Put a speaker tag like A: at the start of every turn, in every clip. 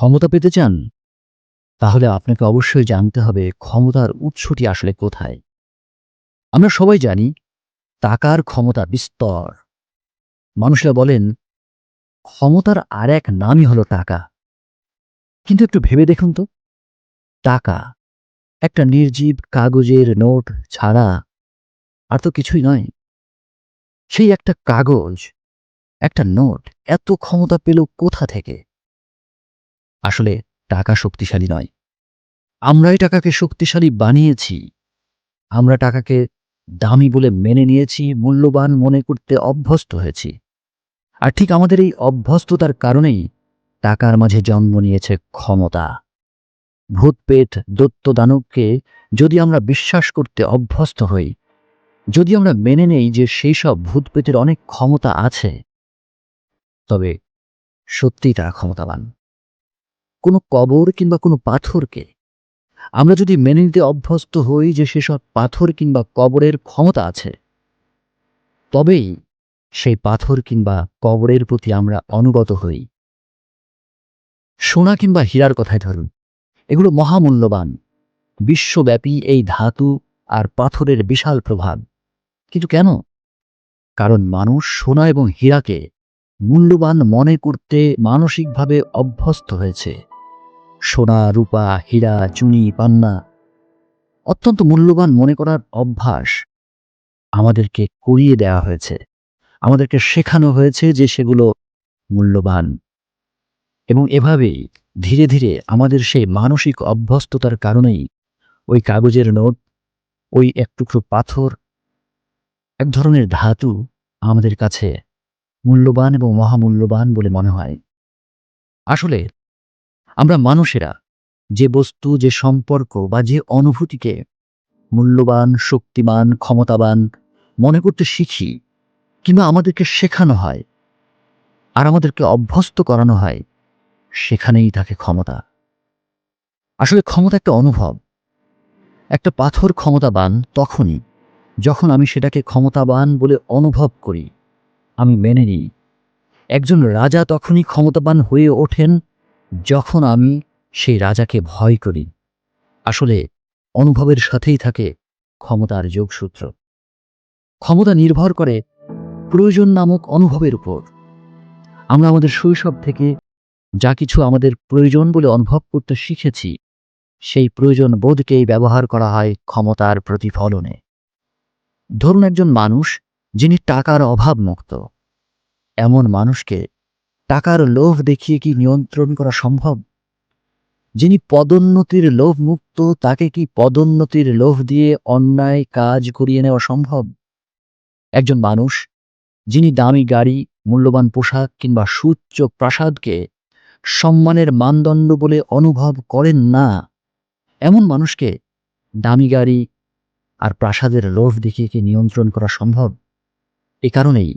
A: ক্ষমতা পেতে চান, তাহলে আপনাকে অবশ্যই জানতে হবে ক্ষমতার উৎসটি আসলে কোথায়। আমরা সবাই জানি, টাকার ক্ষমতা বিস্তর। মানুষরা বলেন, ক্ষমতার আর এক নামই হলো টাকা। কিন্তু একটু ভেবে দেখুন তো, টাকা একটা নির্জীব কাগজের নোট ছাড়া আর তো কিছুই নয়। সেই একটা কাগজ, একটা নোট এত ক্ষমতা পেল কোথা থেকে? আসলে টাকা শক্তিশালী নয়। আমরাই টাকাকে শক্তিশালী বানিয়েছি। আমরা টাকাকে দামি বলে মেনে নিয়েছি, মূল্যবান মনে করতে অভ্যস্ত হয়েছি। আর ঠিক আমাদের এই অভ্যস্ততার কারণেই টাকার মাঝে জন্ম নিয়েছে ক্ষমতা। ভূতপেট দত্ত দানবকে যদি আমরা বিশ্বাস করতে অভ্যস্ত হই, যদি আমরা মেনে নেই যে সেই সব ভূতপেটের অনেক ক্ষমতা আছে, তবে সত্যিই তারা ক্ষমতাবান। কোনো কবর কিংবা কোনো পাথরকে। আমরা যদি মেনে নিতে অভ্যস্ত হই যে সেসব পাথর কিংবা কবরের ক্ষমতা আছে, তবেই সেই পাথর কিংবা কবরের প্রতি আমরা অনুগত হই। সোনা কিংবা হীরার কথায় ধরুন, এগুলো মহামূল্যবান। বিশ্বব্যাপী এই ধাতু আর পাথরের বিশাল প্রভাব। কিন্তু কেন? কারণ মানুষ সোনা এবং হীরাকে মূল্যবান মনে করতে মানসিকভাবে অভ্যস্ত হয়েছে। সোনা, রূপা, হীরা, চুনি, পান্না অত্যন্ত মূল্যবান মনে করার অভ্যাস আমাদেরকে করিয়ে দেওয়া হয়েছে। আমাদেরকে শেখানো হয়েছে যে সেগুলো মূল্যবান। এবং এভাবেই ধীরে ধীরে আমাদের সেই মানসিক অভ্যস্ততার কারণেই ওই কাগজের নোট, ওই এক টুকরো পাথর, এক ধরনের ধাতু আমাদের কাছে মূল্যবান এবং মহামূল্যবান বলে মনে হয়। আসলে আমরা মানুষেরা যে বস্তু, যে সম্পর্ক বা যে অনুভূতিকে মূল্যবান, শক্তিমান, ক্ষমতাবান মনে করতে শিখি কিংবা আমাদেরকে শেখানো হয় আর আমাদেরকে অভ্যস্ত করানো হয়, সেখানেই থাকে ক্ষমতা। আসলে ক্ষমতা একটা অনুভব। একটা পাথর ক্ষমতাবান তখনই যখন আমি সেটাকে ক্ষমতাবান বলে অনুভব করি, আমি মেনে নিই। একজন রাজা তখনই ক্ষমতাবান হয়ে ওঠেন যখন আমি সেই রাজাকে ভয় করি, আসলে অনুভবের সাথেই থাকে ক্ষমতার যোগসূত্র। ক্ষমতা নির্ভর করে প্রয়োজন নামক অনুভবের উপর। আমরা আমাদের শৈশব থেকে যা কিছু আমাদের প্রয়োজন বলে অনুভব করতে শিখেছি, সেই প্রয়োজন বোধকেই ব্যবহার করা হয় ক্ষমতার প্রতিফলনে। ধরুন একজন মানুষ যিনি টাকার অভাব মুক্ত এমন মানুষকে টাকার লোভ দেখিয়ে কি নিয়ন্ত্রণ করা সম্ভব? যিনি পদোন্নতির লোভ মুক্ত, তাকে কি পদোন্নতির লোভ দিয়ে অন্যায় কাজ করিয়ে নেওয়া সম্ভব? একজন মানুষ, যিনি দামি গাড়ি, মূল্যবান পোশাক কিংবা সুচ্চ প্রাসাদকে সম্মানের মানদণ্ড বলে অনুভব করেন না, এমন মানুষকে দামি গাড়ি আর প্রাসাদের লোভ দেখিয়ে কি নিয়ন্ত্রণ করা সম্ভব? এ কারণেই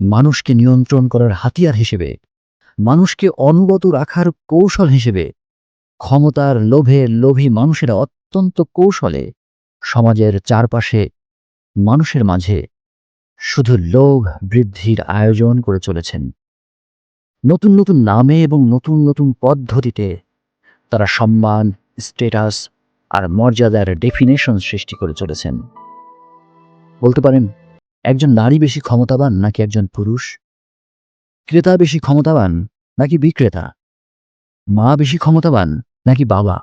A: মানুষকে নিয়ন্ত্রণ করার হাতিয়ার হিসেবে মানুষকে অনুগত রাখার কৌশল হিসেবে ক্ষমতার লোভে লোভী মানুষেরা অত্যন্ত কৌশলে সমাজের চারপাশে মানুষের মাঝে শুধু লোভ বৃদ্ধির আয়োজন করে চলেছেন। নতুন নতুন নামে এবং নতুন নতুন পদ্ধতিতে তারা সম্মান স্টেটাস আর মর্যাদার ডেফিনেশন সৃষ্টি করে চলেছেন। বলতে পারেন, একজন নারী বেশি ক্ষমতাবান নাকি একজন পুরুষ? ক্রেতা বেশি ক্ষমতাবান নাকি বিক্রেতা? মা বেশি ক্ষমতাবান নাকি বাবা?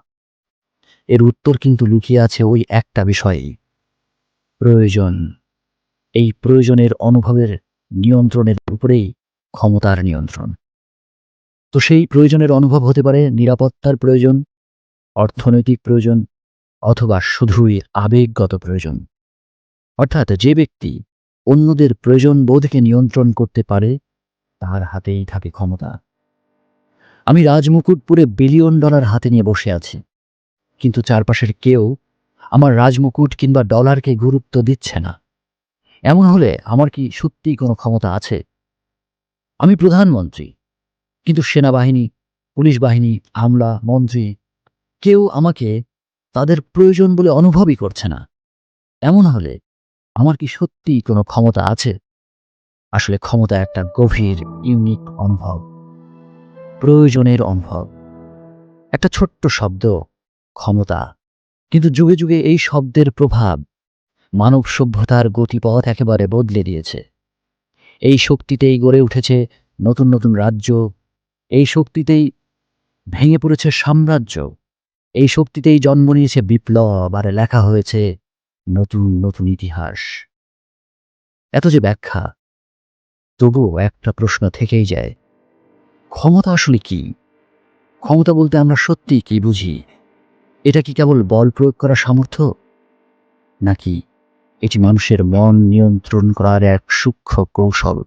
A: এর উত্তর কিন্তু লুকিয়ে আছে ওই একটা বিষয়েই। প্রয়োজন। এই প্রয়োজনের অনুভবের নিয়ন্ত্রণের উপরেই ক্ষমতার নিয়ন্ত্রণ। তো সেই প্রয়োজনের অনুভব হতে পারে নিরাপত্তার প্রয়োজন, অর্থনৈতিক প্রয়োজন অথবা শুধুই আবেগগত প্রয়োজন। অর্থাৎ যে ব্যক্তি অন্যদের প্রয়োজন বোধকে নিয়ন্ত্রণ করতে পারে তার হাতেই থাকে ক্ষমতা। আমি রাজমুকুট পরে বিলিয়ন ডলার হাতে নিয়ে বসে আছি। কিন্তু চারপাশের কেউ আমার রাজমুকুট কিংবা ডলারকে গুরুত্ব দিচ্ছে না। এমন হলে আমার কি সত্যিই কোনো ক্ষমতা আছে? আমি প্রধানমন্ত্রী, কিন্তু সেনাবাহিনী, পুলিশ বাহিনী, আমলা, মন্ত্রী, কেউ আমাকে তাদের প্রয়োজন বলে অনুভবই করছে না। এমন হলে আমার কি সত্যিই কোনো ক্ষমতা আছে? আসলে ক্ষমতা একটা গভীর ইউনিক অনুভব। প্রয়োজনের অনুভব। একটা ছোট্ট শব্দ, ক্ষমতা। কিন্তু যুগে যুগে এই শব্দের প্রভাব মানব সভ্যতার গতিপথ একেবারে বদলে দিয়েছে। এই শক্তিতেই গড়ে উঠেছে নতুন নতুন রাজ্য। এই শক্তিতেই ভেঙে পড়েছে সাম্রাজ্য। এই শক্তিতেই জন্ম নিয়েছে বিপ্লব আর লেখা হয়েছে নতুন নতুন ইতিহাস। এত যে ব্যাখ্যা তবুও একটা প্রশ্ন থেকেই যায়, ক্ষমতা আসলে কি? ক্ষমতা বলতে আমরা সত্যি কি বুঝি? এটা কি কেবল বল প্রয়োগ করার সামর্থ্য? নাকি এটি মানুষের মন নিয়ন্ত্রণ করার এক সূক্ষ্ম কৌশল?